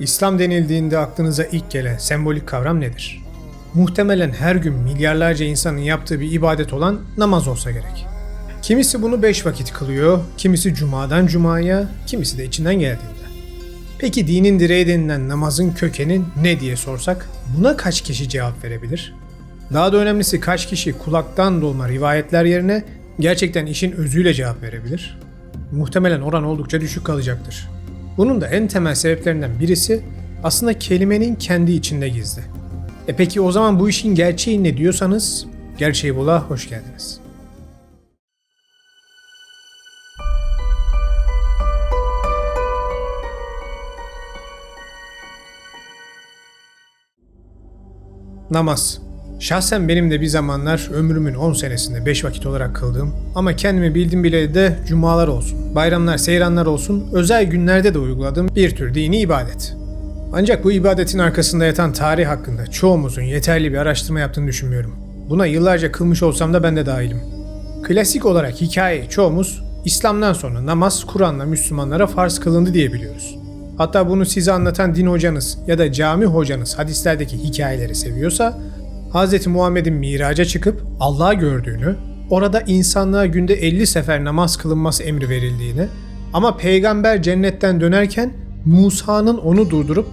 İslam denildiğinde aklınıza ilk gelen sembolik kavram nedir? Muhtemelen her gün milyarlarca insanın yaptığı bir ibadet olan namaz olsa gerek. Kimisi bunu beş vakit kılıyor, kimisi cumadan cumaya, kimisi de içinden geldiğinde. Peki dinin direği denilen namazın kökeni ne diye sorsak buna kaç kişi cevap verebilir? Daha da önemlisi kaç kişi kulaktan dolma rivayetler yerine gerçekten işin özüyle cevap verebilir? Muhtemelen oran oldukça düşük kalacaktır. Bunun da en temel sebeplerinden birisi aslında kelimenin kendi içinde gizli. E peki o zaman bu işin gerçeği ne diyorsanız Gerçeği Bula hoş geldiniz. Namaz. Şahsen benim de bir zamanlar ömrümün 10 senesinde 5 vakit olarak kıldığım ama kendimi bildim bile de cumalar olsun, bayramlar, seyranlar olsun özel günlerde de uyguladığım bir tür dini ibadet. Ancak bu ibadetin arkasında yatan tarih hakkında çoğumuzun yeterli bir araştırma yaptığını düşünmüyorum. Buna yıllarca kılmış olsam da ben de dahilim. Klasik olarak hikayeyi çoğumuz İslam'dan sonra namaz Kur'an'la Müslümanlara farz kılındı diye biliyoruz. Hatta bunu size anlatan din hocanız ya da cami hocanız hadislerdeki hikayeleri seviyorsa Hz. Muhammed'in miraca çıkıp Allah'ı gördüğünü, orada insanlığa günde 50 sefer namaz kılınması emri verildiğini ama peygamber cennetten dönerken Musa'nın onu durdurup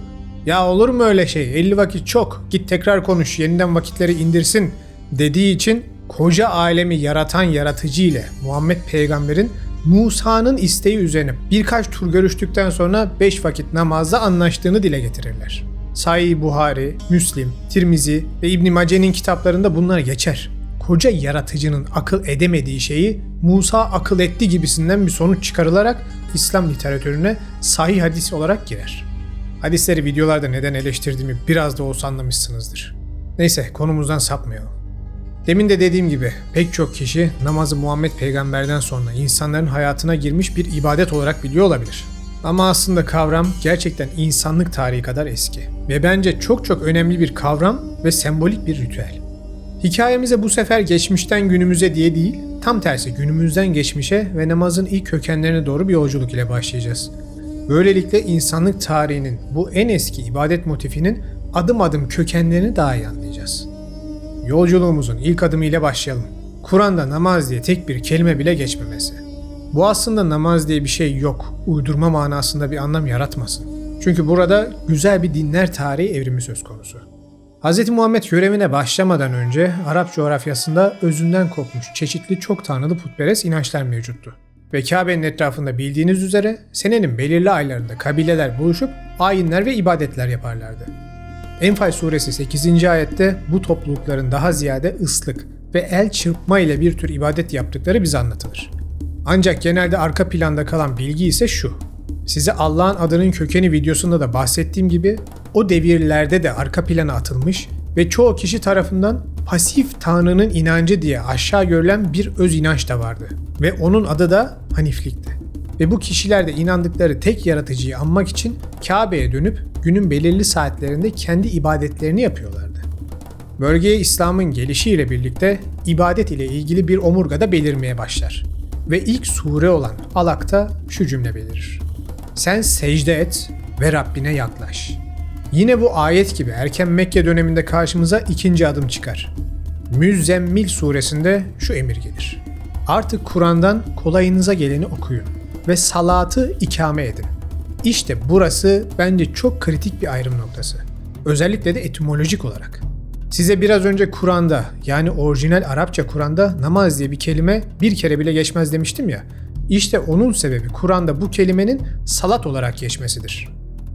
ya olur mu öyle şey 50 vakit çok git tekrar konuş yeniden vakitleri indirsin dediği için koca alemi yaratan yaratıcı ile Muhammed peygamberin Musa'nın isteği üzerine birkaç tur görüştükten sonra 5 vakit namazda anlaştığını dile getirirler. Sahih Buhari, Müslim, Tirmizi ve İbn Mace'nin kitaplarında bunlar geçer. Koca yaratıcının akıl edemediği şeyi Musa akıl etti gibisinden bir sonuç çıkarılarak İslam literatürüne sahih hadis olarak girer. Hadisleri videolarda neden eleştirdiğimi biraz da olsa anlamışsınızdır. Neyse konumuzdan sapmayalım. Demin de dediğim gibi pek çok kişi namazı Muhammed peygamberden sonra insanların hayatına girmiş bir ibadet olarak biliyor olabilir. Ama aslında kavram gerçekten insanlık tarihi kadar eski. Ve bence çok çok önemli bir kavram ve sembolik bir ritüel. Hikayemize bu sefer geçmişten günümüze diye değil, tam tersi günümüzden geçmişe ve namazın ilk kökenlerine doğru bir yolculuk ile başlayacağız. Böylelikle insanlık tarihinin bu en eski ibadet motifinin adım adım kökenlerini daha iyi anlayacağız. Yolculuğumuzun ilk adımı ile başlayalım. Kur'an'da namaz diye tek bir kelime bile geçmemesi. Bu aslında namaz diye bir şey yok. Uydurma manasında bir anlam yaratmasın. Çünkü burada güzel bir dinler tarihi evrimi söz konusu. Hz. Muhammed görevine başlamadan önce Arap coğrafyasında özünden kopmuş çeşitli çok tanrılı putperest inançlar mevcuttu. Ve Kabe'nin etrafında bildiğiniz üzere senenin belirli aylarında kabileler buluşup ayinler ve ibadetler yaparlardı. Enfal suresi 8. ayette bu toplulukların daha ziyade ıslık ve el çırpma ile bir tür ibadet yaptıkları bize anlatılır. Ancak genelde arka planda kalan bilgi ise şu. Size Allah'ın adının kökeni videosunda da bahsettiğim gibi o devirlerde de arka plana atılmış ve çoğu kişi tarafından pasif tanrının inancı diye aşağı görülen bir öz inanç da vardı. Ve onun adı da Haniflikti. Ve bu kişiler de inandıkları tek yaratıcıyı anmak için Kabe'ye dönüp günün belirli saatlerinde kendi ibadetlerini yapıyorlardı. Bölgeye İslam'ın gelişiyle birlikte ibadet ile ilgili bir omurga da belirmeye başlar. Ve ilk sure olan Alak'ta şu cümle belirir. Sen secde et ve Rabbine yaklaş. Yine bu ayet gibi erken Mekke döneminde karşımıza ikinci adım çıkar. Müzzemmil suresinde şu emir gelir. Artık Kur'an'dan kolayınıza geleni okuyun ve salatı ikame edin. İşte burası bence çok kritik bir ayrım noktası. Özellikle de etimolojik olarak. Size biraz önce Kur'an'da yani orijinal Arapça Kur'an'da namaz diye bir kelime bir kere bile geçmez demiştim ya. İşte onun sebebi Kur'an'da bu kelimenin salat olarak geçmesidir.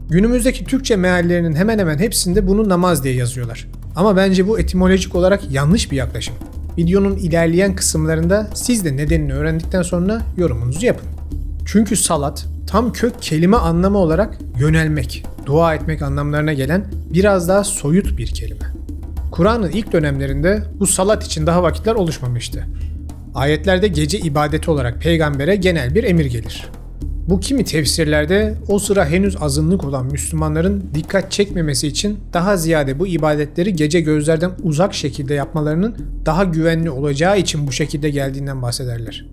Günümüzdeki Türkçe meallerinin hemen hemen hepsinde bunu namaz diye yazıyorlar. Ama bence bu etimolojik olarak yanlış bir yaklaşım. Videonun ilerleyen kısımlarında siz de nedenini öğrendikten sonra yorumunuzu yapın. Çünkü salat tam kök kelime anlamı olarak yönelmek, dua etmek anlamlarına gelen biraz daha soyut bir kelime. Kur'an'ın ilk dönemlerinde bu salat için daha vakitler oluşmamıştı. Ayetlerde gece ibadeti olarak peygambere genel bir emir gelir. Bu kimi tefsirlerde o sıra henüz azınlık olan Müslümanların dikkat çekmemesi için daha ziyade bu ibadetleri gece gözlerden uzak şekilde yapmalarının daha güvenli olacağı için bu şekilde geldiğinden bahsederler.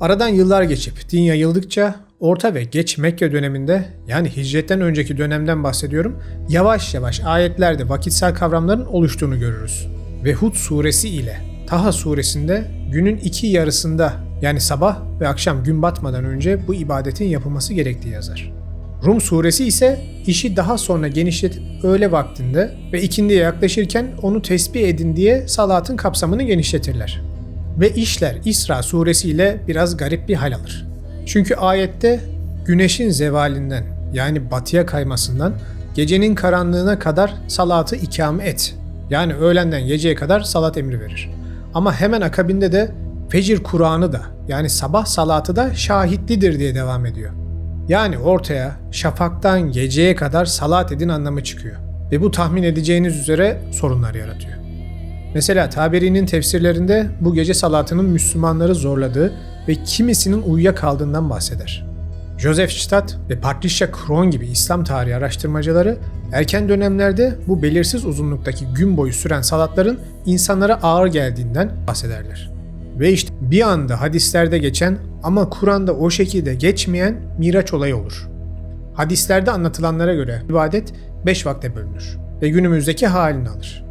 Aradan yıllar geçip din yayıldıkça Orta ve Geç Mekke döneminde yani hicretten önceki dönemden bahsediyorum yavaş yavaş ayetlerde vakitsel kavramların oluştuğunu görürüz. Ve Hud suresi ile Taha suresinde günün iki yarısında yani sabah ve akşam gün batmadan önce bu ibadetin yapılması gerektiği yazar. Rum suresi ise işi daha sonra genişletip öğle vaktinde ve ikindiye yaklaşırken onu tesbih edin diye salatın kapsamını genişletirler. Ve işler İsra suresiyle biraz garip bir hal alır. Çünkü ayette güneşin zevalinden yani batıya kaymasından gecenin karanlığına kadar salatı ikame et. Yani öğlenden geceye kadar salat emri verir. Ama hemen akabinde de fecir Kur'an'ı da yani sabah salatı da şahitlidir diye devam ediyor. Yani ortaya şafaktan geceye kadar salat edin anlamı çıkıyor. Ve bu tahmin edeceğiniz üzere sorunlar yaratıyor. Mesela Taberi'nin tefsirlerinde bu gece salatının Müslümanları zorladığı ve kimisinin uyuyakaldığından bahseder. Joseph Stadt ve Patricia Kron gibi İslam tarihi araştırmacıları erken dönemlerde bu belirsiz uzunluktaki gün boyu süren salatların insanlara ağır geldiğinden bahsederler. Ve işte bir anda hadislerde geçen ama Kur'an'da o şekilde geçmeyen Miraç olayı olur. Hadislerde anlatılanlara göre ibadet 5 vakte bölünür ve günümüzdeki halini alır.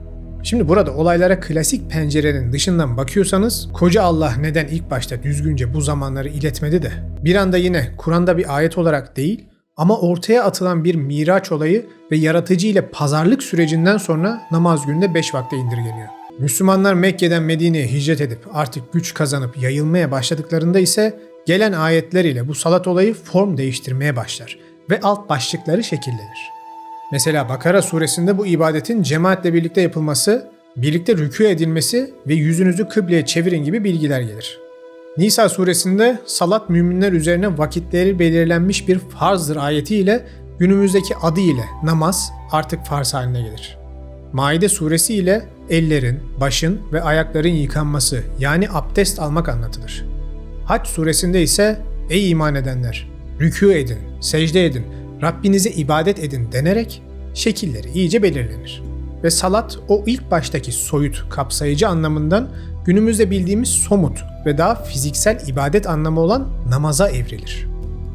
Şimdi burada olaylara klasik pencerenin dışından bakıyorsanız koca Allah neden ilk başta düzgünce bu zamanları iletmedi de bir anda yine Kur'an'da bir ayet olarak değil ama ortaya atılan bir miraç olayı ve yaratıcı ile pazarlık sürecinden sonra namaz günde 5 vakte indirgeniyor. Müslümanlar Mekke'den Medine'ye hicret edip artık güç kazanıp yayılmaya başladıklarında ise gelen ayetler ile bu salat olayı form değiştirmeye başlar ve alt başlıkları şekillenir. Mesela Bakara suresinde bu ibadetin cemaatle birlikte yapılması, birlikte rükû edilmesi ve yüzünüzü kıbleye çevirin gibi bilgiler gelir. Nisa suresinde salat müminler üzerine vakitleri belirlenmiş bir farzdır ayetiyle günümüzdeki adı ile namaz artık farz haline gelir. Maide suresi ile ellerin, başın ve ayakların yıkanması yani abdest almak anlatılır. Haç suresinde ise ey iman edenler rükû edin, secde edin, Rabbinize ibadet edin denerek şekilleri iyice belirlenir. Ve salat o ilk baştaki soyut, kapsayıcı anlamından günümüzde bildiğimiz somut ve daha fiziksel ibadet anlamı olan namaza evrilir.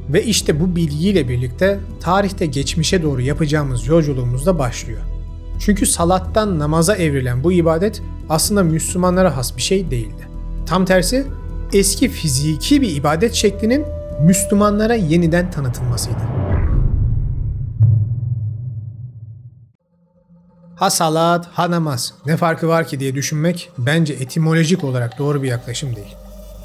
Ve işte bu bilgiyle birlikte tarihte geçmişe doğru yapacağımız yolculuğumuz da başlıyor. Çünkü salattan namaza evrilen bu ibadet aslında Müslümanlara has bir şey değildi. Tam tersi eski fiziki bir ibadet şeklinin Müslümanlara yeniden tanıtılmasıydı. Ha salat, ha namaz. Ne farkı var ki diye düşünmek bence etimolojik olarak doğru bir yaklaşım değil.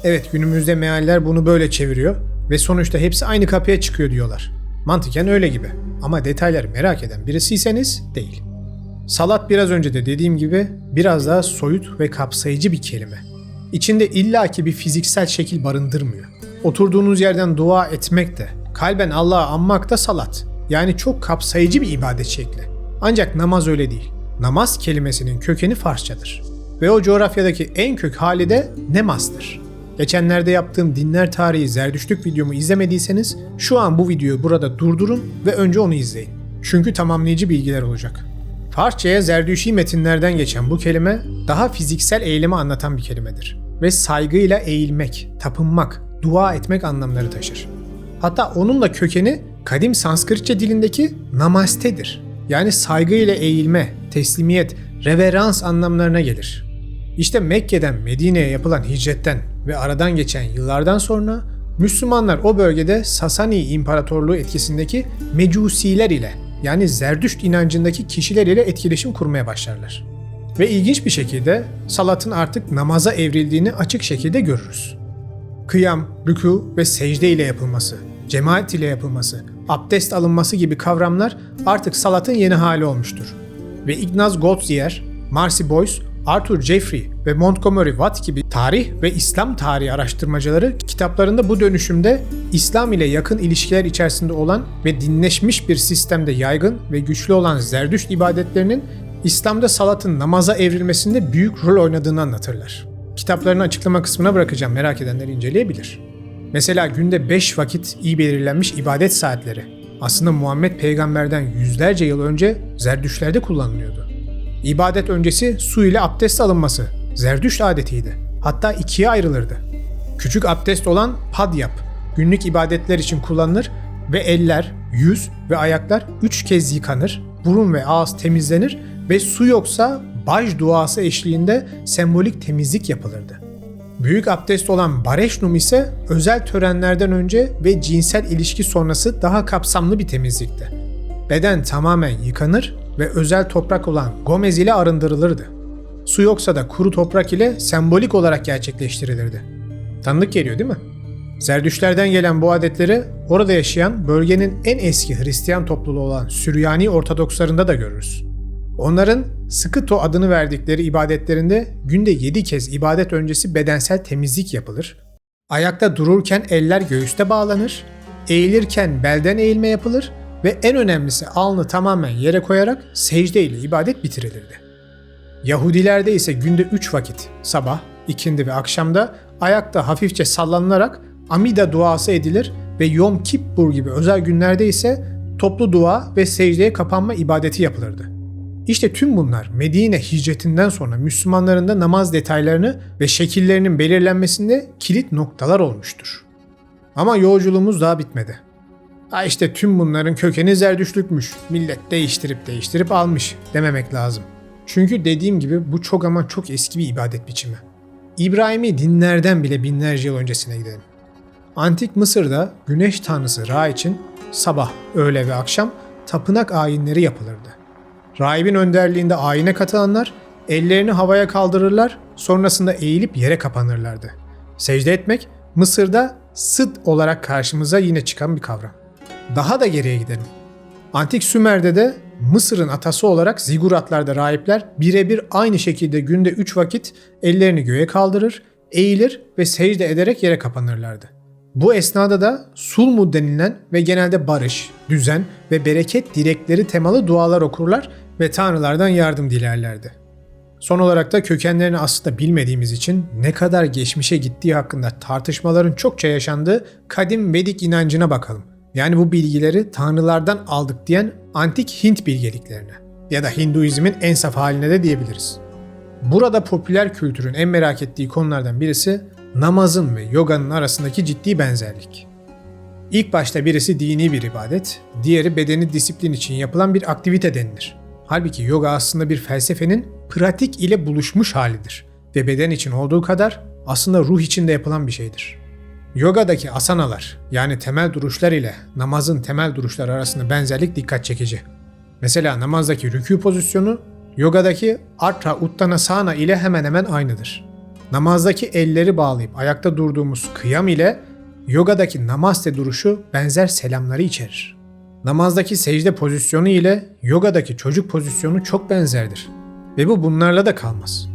Evet günümüzde mealler bunu böyle çeviriyor ve sonuçta hepsi aynı kapıya çıkıyor diyorlar. Mantıken öyle gibi. Ama detayları merak eden birisiyseniz değil. Salat biraz önce de dediğim gibi biraz daha soyut ve kapsayıcı bir kelime. İçinde illaki bir fiziksel şekil barındırmıyor. Oturduğunuz yerden dua etmek de, kalben Allah'ı anmak da salat. Yani çok kapsayıcı bir ibadet şekli. Ancak namaz öyle değil. Namaz kelimesinin kökeni Farsçadır. Ve o coğrafyadaki en kök hali de nemazdır. Geçenlerde yaptığım dinler tarihi Zerdüştlük videomu izlemediyseniz şu an bu videoyu burada durdurun ve önce onu izleyin. Çünkü tamamlayıcı bilgiler olacak. Farsçaya Zerdüşi metinlerden geçen bu kelime daha fiziksel eylemi anlatan bir kelimedir. Ve saygıyla eğilmek, tapınmak, dua etmek anlamları taşır. Hatta onunla kökeni kadim Sanskritçe dilindeki namastedir. Yani saygıyla eğilme, teslimiyet, reverans anlamlarına gelir. İşte Mekke'den Medine'ye yapılan hicretten ve aradan geçen yıllardan sonra Müslümanlar o bölgede Sasani İmparatorluğu etkisindeki Mecusiler ile yani Zerdüşt inancındaki kişiler ile etkileşim kurmaya başlarlar. Ve ilginç bir şekilde salatın artık namaza evrildiğini açık şekilde görürüz. Kıyam, rükû ve secde ile yapılması, cemaat ile yapılması, abdest alınması gibi kavramlar artık salatın yeni hali olmuştur. Ve Ignaz Goldziher, Marcy Boyce, Arthur Jeffrey ve Montgomery Watt gibi tarih ve İslam tarihi araştırmacıları kitaplarında bu dönüşümde İslam ile yakın ilişkiler içerisinde olan ve dinleşmiş bir sistemde yaygın ve güçlü olan Zerdüşt ibadetlerinin İslam'da salatın namaza evrilmesinde büyük rol oynadığını anlatırlar. Kitaplarını açıklama kısmına bırakacağım merak edenler inceleyebilir. Mesela günde 5 vakit iyi belirlenmiş ibadet saatleri aslında Muhammed peygamberden yüzlerce yıl önce Zerdüştlerde kullanılıyordu. İbadet öncesi su ile abdest alınması Zerdüşt adetiydi. Hatta ikiye ayrılırdı. Küçük abdest olan padyap, günlük ibadetler için kullanılır ve eller, yüz ve ayaklar üç kez yıkanır, burun ve ağız temizlenir ve su yoksa baj duası eşliğinde sembolik temizlik yapılırdı. Büyük abdest olan Bareşnum ise özel törenlerden önce ve cinsel ilişki sonrası daha kapsamlı bir temizlikti. Beden tamamen yıkanır ve özel toprak olan Gomez ile arındırılırdı. Su yoksa da kuru toprak ile sembolik olarak gerçekleştirilirdi. Tanıdık geliyor değil mi? Zerdüşlerden gelen bu adetleri orada yaşayan bölgenin en eski Hristiyan topluluğu olan Süryani Ortodokslarında da görürüz. Onların Sıkıto adını verdikleri ibadetlerinde günde 7 kez ibadet öncesi bedensel temizlik yapılır. Ayakta dururken eller göğüste bağlanır, eğilirken belden eğilme yapılır ve en önemlisi alnı tamamen yere koyarak secde ile ibadet bitirilirdi. Yahudilerde ise günde 3 vakit sabah, ikindi ve akşamda ayakta hafifçe sallanılarak Amida duası edilir ve Yom Kippur gibi özel günlerde ise toplu dua ve secdeye kapanma ibadeti yapılırdı. İşte tüm bunlar Medine hicretinden sonra Müslümanların da namaz detaylarını ve şekillerinin belirlenmesinde kilit noktalar olmuştur. Ama yolculuğumuz daha bitmedi. Ha işte tüm bunların kökeni zerdüşlükmüş. Millet değiştirip değiştirip almış dememek lazım. Çünkü dediğim gibi bu çok ama çok eski bir ibadet biçimi. İbrahimi dinlerden bile binlerce yıl öncesine gidelim. Antik Mısır'da güneş tanrısı Ra için sabah, öğle ve akşam tapınak ayinleri yapılırdı. Rahibin önderliğinde ayine katılanlar ellerini havaya kaldırırlar, sonrasında eğilip yere kapanırlardı. Secde etmek Mısır'da sıd olarak karşımıza yine çıkan bir kavram. Daha da geriye gidelim. Antik Sümer'de de Mısır'ın atası olarak ziguratlarda rahipler birebir aynı şekilde günde 3 vakit ellerini göğe kaldırır, eğilir ve secde ederek yere kapanırlardı. Bu esnada da sulmu denilen ve genelde barış, düzen ve bereket dilekleri temalı dualar okurlar ve tanrılardan yardım dilerlerdi. Son olarak da kökenlerini aslında bilmediğimiz için ne kadar geçmişe gittiği hakkında tartışmaların çokça yaşandığı kadim Vedik inancına bakalım. Yani bu bilgileri tanrılardan aldık diyen antik Hint bilgeliklerine ya da Hinduizmin en saf haline de diyebiliriz. Burada popüler kültürün en merak ettiği konulardan birisi namazın ve yoganın arasındaki ciddi benzerlik. İlk başta birisi dini bir ibadet, diğeri bedeni disiplin için yapılan bir aktivite denilir. Halbuki yoga aslında bir felsefenin pratik ile buluşmuş halidir ve beden için olduğu kadar aslında ruh için de yapılan bir şeydir. Yogadaki asanalar yani temel duruşlar ile namazın temel duruşları arasında benzerlik dikkat çekici. Mesela namazdaki rükû pozisyonu yogadaki Artha Uttanasana ile hemen hemen aynıdır. Namazdaki elleri bağlayıp ayakta durduğumuz kıyam ile yogadaki namaste duruşu benzer selamları içerir. Namazdaki secde pozisyonu ile yogadaki çocuk pozisyonu çok benzerdir. Ve bu bunlarla da kalmaz.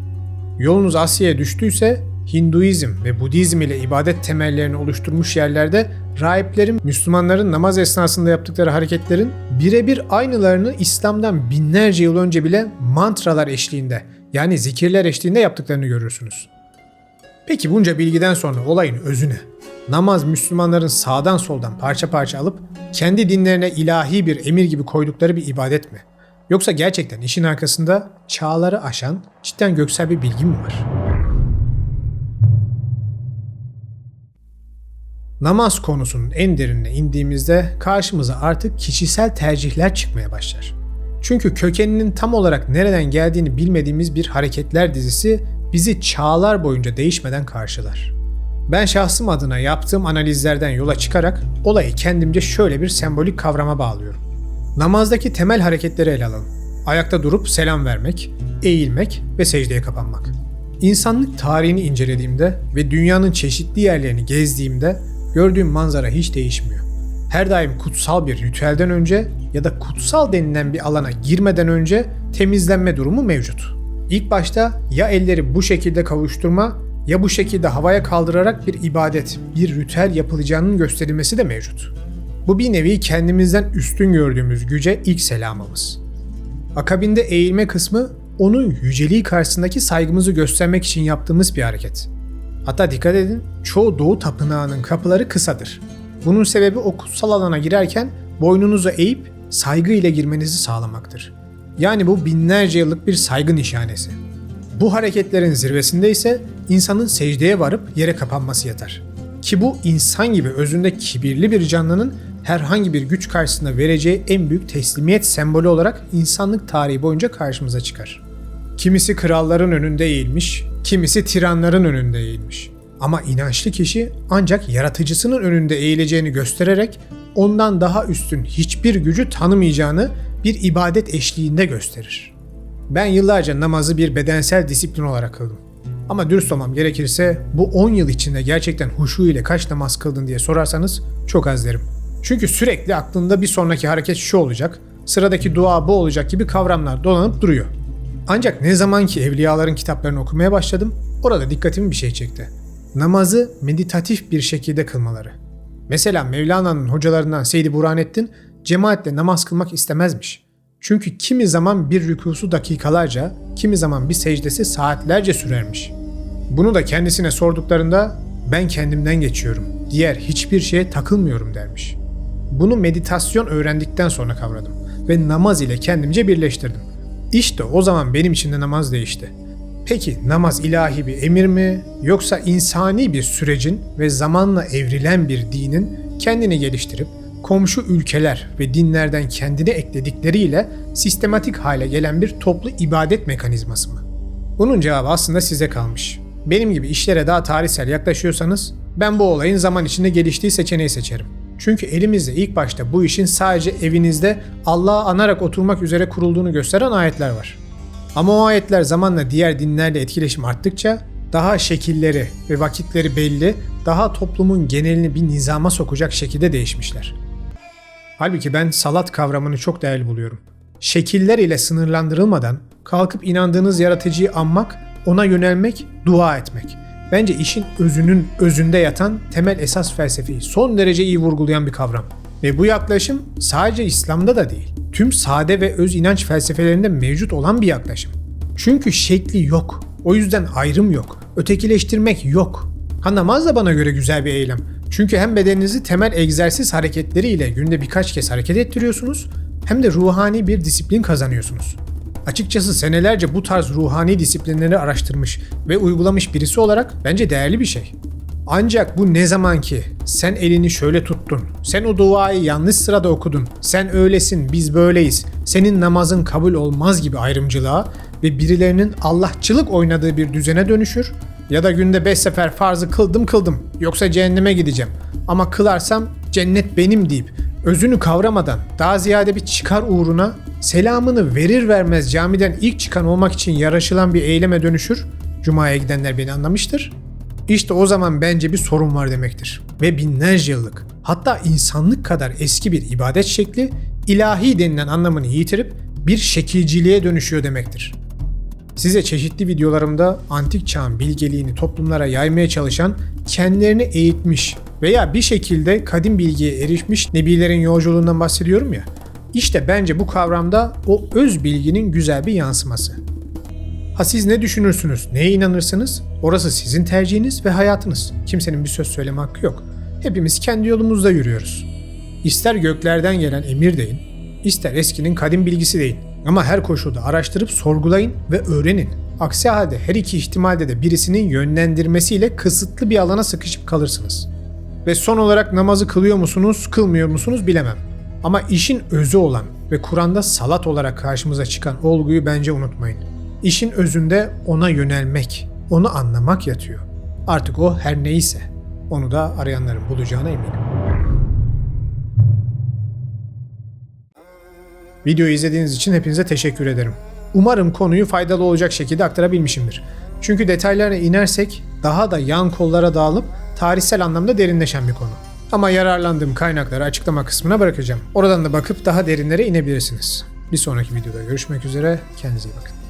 Yolunuz Asya'ya düştüyse Hinduizm ve Budizm ile ibadet temellerini oluşturmuş yerlerde rahiplerin Müslümanların namaz esnasında yaptıkları hareketlerin birebir aynılarını İslam'dan binlerce yıl önce bile mantralar eşliğinde yani zikirler eşliğinde yaptıklarını görürsünüz. Peki bunca bilgiden sonra olayın özü ne? Namaz Müslümanların sağdan soldan parça parça alıp kendi dinlerine ilahi bir emir gibi koydukları bir ibadet mi? Yoksa gerçekten işin arkasında çağları aşan cidden göksel bir bilgi mi var? Namaz konusunun en derinine indiğimizde karşımıza artık kişisel tercihler çıkmaya başlar. Çünkü kökeninin tam olarak nereden geldiğini bilmediğimiz bir hareketler dizisi bizi çağlar boyunca değişmeden karşılar. Ben şahsım adına yaptığım analizlerden yola çıkarak olayı kendimce şöyle bir sembolik kavrama bağlıyorum. Namazdaki temel hareketleri ele alalım. Ayakta durup selam vermek, eğilmek ve secdeye kapanmak. İnsanlık tarihini incelediğimde ve dünyanın çeşitli yerlerini gezdiğimde gördüğüm manzara hiç değişmiyor. Her daim kutsal bir ritüelden önce ya da kutsal denilen bir alana girmeden önce temizlenme durumu mevcut. İlk başta ya elleri bu şekilde kavuşturma ya bu şekilde havaya kaldırarak bir ibadet, bir ritüel yapılacağının gösterilmesi de mevcut. Bu bir nevi kendimizden üstün gördüğümüz güce ilk selamımız. Akabinde eğilme kısmı onun yüceliği karşısındaki saygımızı göstermek için yaptığımız bir hareket. Hatta dikkat edin çoğu doğu tapınağının kapıları kısadır. Bunun sebebi o kutsal alana girerken boynunuzu eğip saygı ile girmenizi sağlamaktır. Yani bu binlerce yıllık bir saygı nişanesi. Bu hareketlerin zirvesinde ise insanın secdeye varıp yere kapanması yatar. Ki bu insan gibi özünde kibirli bir canlının herhangi bir güç karşısında vereceği en büyük teslimiyet sembolü olarak insanlık tarihi boyunca karşımıza çıkar. Kimisi kralların önünde eğilmiş, kimisi tiranların önünde eğilmiş. Ama inançlı kişi ancak yaratıcısının önünde eğileceğini göstererek ondan daha üstün hiçbir gücü tanımayacağını bir ibadet eşliğinde gösterir. Ben yıllarca namazı bir bedensel disiplin olarak kıldım. Ama dürüst olmam gerekirse bu 10 yıl içinde gerçekten huşu ile kaç namaz kıldın diye sorarsanız çok az derim. Çünkü sürekli aklında bir sonraki hareket şu olacak, sıradaki dua bu olacak gibi kavramlar dolanıp duruyor. Ancak ne zaman ki evliyaların kitaplarını okumaya başladım, orada dikkatimi bir şey çekti. Namazı meditatif bir şekilde kılmaları. Mesela Mevlana'nın hocalarından Seydi Burhanettin cemaatle namaz kılmak istemezmiş. Çünkü kimi zaman bir rükusu dakikalarca, kimi zaman bir secdesi saatlerce sürermiş. Bunu da kendisine sorduklarında ben kendimden geçiyorum, diğer hiçbir şeye takılmıyorum dermiş. Bunu meditasyon öğrendikten sonra kavradım ve namaz ile kendimce birleştirdim. İşte o zaman benim için de namaz değişti. Peki namaz ilahi bir emir mi yoksa insani bir sürecin ve zamanla evrilen bir dinin kendini geliştirip komşu ülkeler ve dinlerden kendine ekledikleriyle sistematik hale gelen bir toplu ibadet mekanizması mı? Bunun cevabı aslında size kalmış. Benim gibi işlere daha tarihsel yaklaşıyorsanız ben bu olayın zaman içinde geliştiği seçeneği seçerim. Çünkü elimizde ilk başta bu işin sadece evinizde Allah'ı anarak oturmak üzere kurulduğunu gösteren ayetler var. Ama o ayetler zamanla diğer dinlerle etkileşim arttıkça daha şekilleri ve vakitleri belli, daha toplumun genelini bir nizama sokacak şekilde değişmişler. Halbuki ben salat kavramını çok değerli buluyorum. Şekiller ile sınırlandırılmadan kalkıp inandığınız yaratıcıyı anmak, ona yönelmek, dua etmek. Bence işin özünün özünde yatan temel esas felsefeyi son derece iyi vurgulayan bir kavram. Ve bu yaklaşım sadece İslam'da da değil, tüm sade ve öz inanç felsefelerinde mevcut olan bir yaklaşım. Çünkü şekli yok. O yüzden ayrım yok. Ötekileştirmek yok. Ha namaz da bana göre güzel bir eylem. Çünkü hem bedeninizi temel egzersiz hareketleriyle günde birkaç kez hareket ettiriyorsunuz hem de ruhani bir disiplin kazanıyorsunuz. Açıkçası senelerce bu tarz ruhani disiplinleri araştırmış ve uygulamış birisi olarak bence değerli bir şey. Ancak bu ne zaman ki sen elini şöyle tuttun, sen o duayı yanlış sırada okudun, sen öylesin biz böyleyiz, senin namazın kabul olmaz gibi ayrımcılığa ve birilerinin Allahçılık oynadığı bir düzene dönüşür ya da günde 5 sefer farzı kıldım kıldım yoksa cehenneme gideceğim ama kılarsam cennet benim deyip özünü kavramadan daha ziyade bir çıkar uğruna selamını verir vermez camiden ilk çıkan olmak için yaraşılan bir eyleme dönüşür. Cuma'ya gidenler beni anlamıştır. İşte o zaman bence bir sorun var demektir. Ve binlerce yıllık hatta insanlık kadar eski bir ibadet şekli ilahi denilen anlamını yitirip bir şekilciliğe dönüşüyor demektir. Size çeşitli videolarımda antik çağın bilgeliğini toplumlara yaymaya çalışan, kendilerini eğitmiş veya bir şekilde kadim bilgiye erişmiş nebilerin yolculuğundan bahsediyorum ya. İşte bence bu kavramda o öz bilginin güzel bir yansıması. Ha siz ne düşünürsünüz, neye inanırsınız? Orası sizin tercihiniz ve hayatınız. Kimsenin bir söz söyleme hakkı yok. Hepimiz kendi yolumuzda yürüyoruz. İster göklerden gelen emir deyin, ister eskinin kadim bilgisi deyin. Ama her koşulda araştırıp sorgulayın ve öğrenin. Aksi halde her iki ihtimalde de birisinin yönlendirmesiyle kısıtlı bir alana sıkışıp kalırsınız. Ve son olarak namazı kılıyor musunuz, kılmıyor musunuz bilemem. Ama işin özü olan ve Kur'an'da salat olarak karşımıza çıkan olguyu bence unutmayın. İşin özünde ona yönelmek, onu anlamak yatıyor. Artık o her neyse onu da arayanların bulacağına eminim. Videoyu izlediğiniz için hepinize teşekkür ederim. Umarım konuyu faydalı olacak şekilde aktarabilmişimdir. Çünkü detaylara inersek daha da yan kollara dağılıp tarihsel anlamda derinleşen bir konu. Ama yararlandığım kaynakları açıklama kısmına bırakacağım. Oradan da bakıp daha derinlere inebilirsiniz. Bir sonraki videoda görüşmek üzere. Kendinize iyi bakın.